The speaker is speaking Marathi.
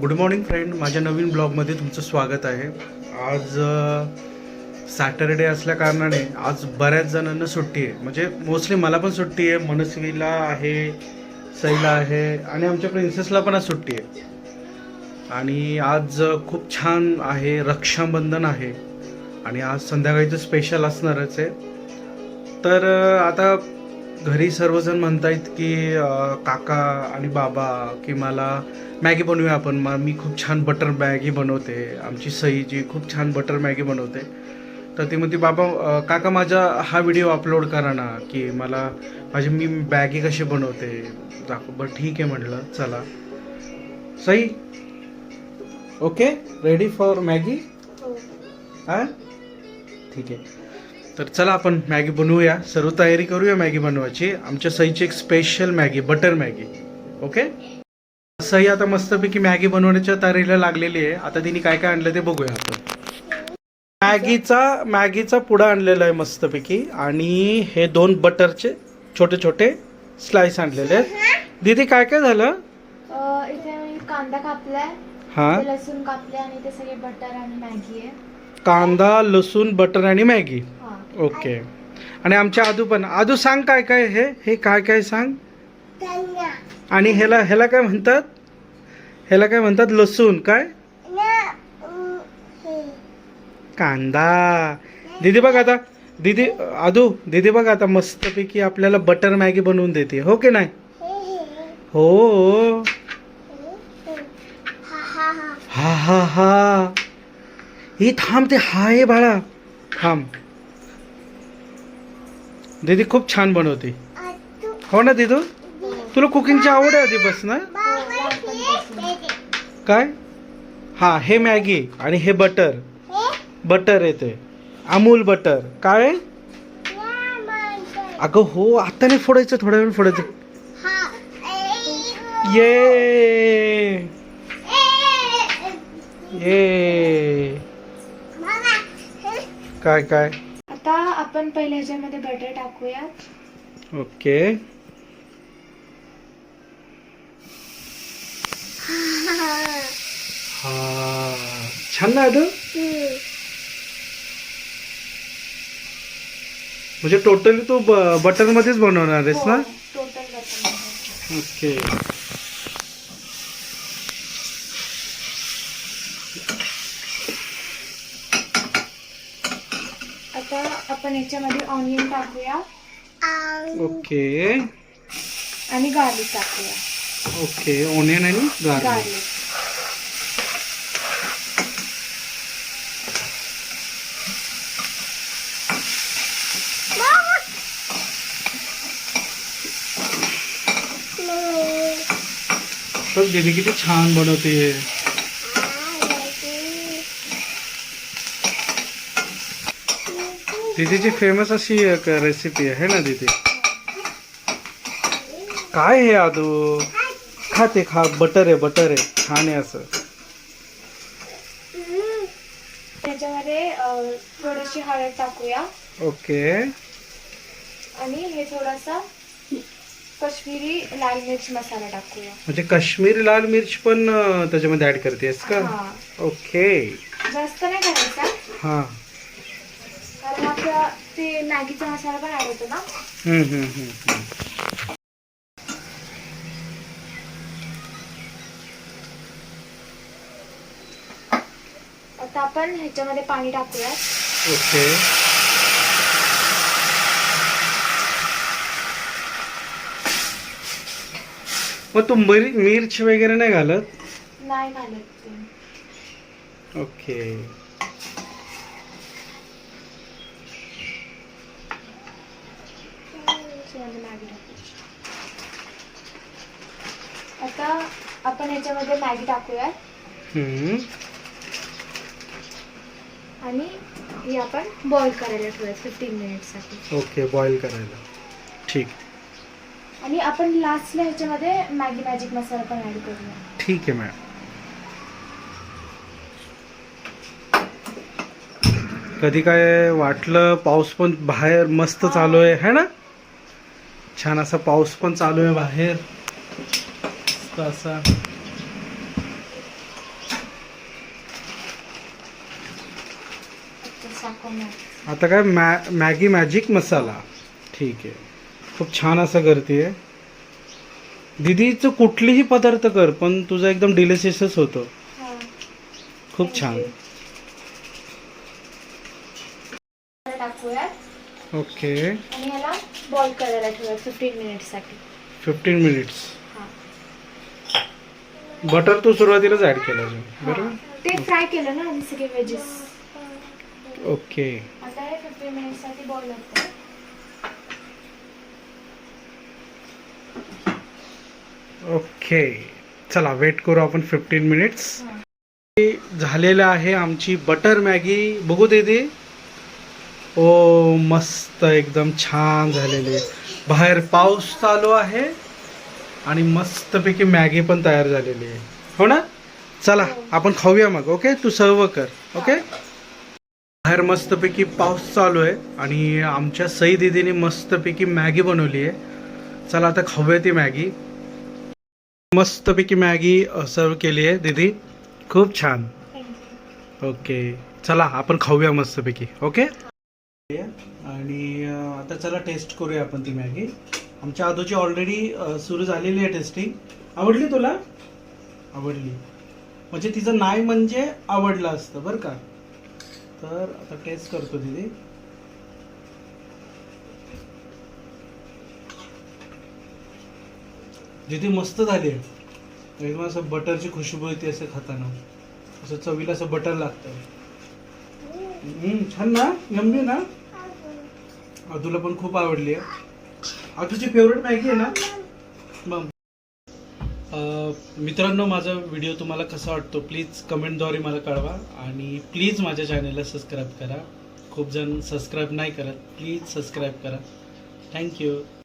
गुड मॉर्निंग फ्रेंड माझ्या नवीन ब्लॉगमध्ये तुमचं स्वागत आहे. आज सॅटरडे असल्या कारणाने आज बऱ्याच जणांना सुट्टी आहे. म्हणजे मोस्टली मला पण सुट्टी आहे मनस्वीला आहे सईला आहे आणि आमच्या प्रिन्सेसला पण आज सुट्टी आहे. आणि आज खूप छान आहे रक्षाबंधन आहे. आणि आज संध्याकाळीचं स्पेशल असणारच आहे. तर आता घरी सर्वजण म्हणतायत की काका आणि बाबा की मला मॅगी बनवूया आपण. मग मी खूप छान बटर मॅगी बनवते. आमची सई जी खूप छान बटर मॅगी बनवते. तर ती म्हणते बाबा काका माझा हा व्हिडिओ अपलोड करा ना की मला माझी मी मॅगी कशी बनवते. दाखव. बरं ठीक आहे म्हटलं चला. Sai okay? Ready for Maggi? हां? ठीक आहे. तर चला आपण मॅगी बनवूया. सर्व तयारी करूया मॅगी बनवायची. आमच्या सईची एक special Maggi butter Maggi. Okay Sai आता मस्तपैकी मॅगी बनवण्याच्या तयारीला लागलेली आहे. आता तिने काय काय आणलं ते बघूया आपण. मॅगीचा मॅगीचा पुडा आणलेला आहे मस्तपैकी. आणि हे दोन बटरचे छोटे छोटे स्लाइस आणलेले आहेत. दीदी काय काय झालं? कांदा कापलाय. हा? लसूण कापले आणि ते सगळे बटर आणि मॅगी आहे. कांदा लसूण बटर आणि मॅगी. ओके. आणि आमच्या आदू पण आदू सांग काय काय हे? हे काय काय सांग? आणि ह्याला ह्याला काय म्हणतात? ह्याला काय म्हणतात? लसूण काय? कांदा. दीदी बघ आता दीदी आदू दीदी बघ आता मस्तपैकी आपल्याला बटर मॅगी बनवून देते हो की नाही? हो हा. हा. हा हे. थांब ते हा आहे बाळा. थांब. दीदी खूप छान बनवते. हो ना दीदू? तुला कुकिंगची आवड आहे आधीपासून? काय? हा हे मॅगी आणि हे बटर. बटर येते अमूल बटर. काय? अगं हो आता नाही फोडायचं थोड्या वेळ फोडायचं. ये. ये. काय काय? आपण पहिले ह्याच्यामध्ये बटर टाकूया ओके. हा छान ना आदू म्हणजे टोटली तू बटर मध्येच बनवणार आहेस ना? टोटल बटर ओके आता आपण ह्याच्यामध्ये ऑनियन टाकूया ओके. आणि गार्लिक टाकूया. ओके ओनियन आणि गार्लिक दीदी किती छान बनवते दीदीची फेमस अशी एक रेसिपी आहे ना दीदी? काय हे आदू? खाते खा बटर आहे बटर आहे. छान आहे असं. त्याच्यामध्ये थोडीशी हळद टाकूया. ओके. आणि हे थोडासा कश्मीरी लाल मिर्च मसाला टाकूया. म्हणजे काश्मीरी लाल मिर्च पण त्याच्यामध्ये ऍड करतेस का? हा. ओके. जास्त नाही करायचा. हा. आपला ते मॅगीचा मसाला पण ऍड होतो ना? हम्म, हम्म, हम्म, हम्म. आता आपण ह्याच्यामध्ये पाणी टाकूया ओके. मग तू मिर मिर्च वगैरे नाही घालत? नाही घालत ते ओके. त्याच्यामध्ये मॅगी आता आपण ह्याच्यामध्ये मॅगी टाकूया. आणि ही आपण बॉईल करायला ठेवूया फिफ्टीन मिनिटसाठी ओके बॉईल करायला. ठीक. आणि आपण लास्टला ह्याच्यामध्ये मॅगी मॅजिक मसाला पण ऍड करूया. ठीक आहे मॅम कधी काय वाटलं पाऊस पण बाहेर मस्त चालू आहे है ना? छान असा पाऊस पण चालू आहे बाहेर. असा. आता काय मॅ मॅगी मॅजिक मसाला. ठीक आहे. खूप छान असं करते. दिदी कुठलीही पदार्थ कर पण तुझं एकदम डिलिशियसच होतं. खूप छान. ओके. आणि ह्याला बॉईल करायला फिफ्टीन मिनिटसाठी फिफ्टीन मिनिट्स हां. बटर तू सुरुवातीलाच ॲड केलं अजून बरोबर? ते फ्राय केलं ना आधी सगळे वेजेस ओके. आता हे फिफ्टीन मिनिटसाठी बॉईल होतं. ओके. चला वेट करू आपण फिफ्टीन मिनिट्स झालेलं आहे आमची बटर मॅगी. बघू दीदी. ओ मस्त एकदम छान झालेली. आहे बाहेर पाऊस चालू आहे आणि मस्तपैकी मॅगी पण तयार झालेली आहे. हो ना? चला आपण खाऊया मग ओके? तू सर्व कर ओके? बाहेर मस्तपैकी पाऊस चालू आहे आणि आमच्या सई दीदीने मस्तपैकी मॅगी बनवली आहे. चला आता खाऊया ती मॅगी. मस्तपैकी मॅगी सर्व केली आहे दीदी. खूप छान. ओके. चला आपण खाऊया मस्तपैकी ओके? आणि आता चला टेस्ट करूया आपण ती मॅगी. आमच्या आदूची ऑलरेडी सुरू झालेली आहे टेस्टिंग आवडली तुला? आवडली. म्हणजे तिचं नाही म्हणजे आवडलं असतं बरं का? तर आता टेस्ट करतो दीदी. दीदी मस्त झाली आहे. एकदम असं बटरची खुशबू येते असं खाताना. असं चवीला असं बटर लागतं. हम्म, छान ना? यम्मी ना? तुला पण खूप आवडली आहे. तुझी फेवरेट मॅगी आहे ना? मग मित्रांनो माझा व्हिडिओ तुम्हाला कसा वाटतो प्लीज कमेंटद्वारे मला कळवा आणि प्लीज माझ्या चॅनलला सबस्क्राईब करा. खूप जण सबस्क्राईब नाही करत प्लीज सबस्क्राईब करा. थँक्यू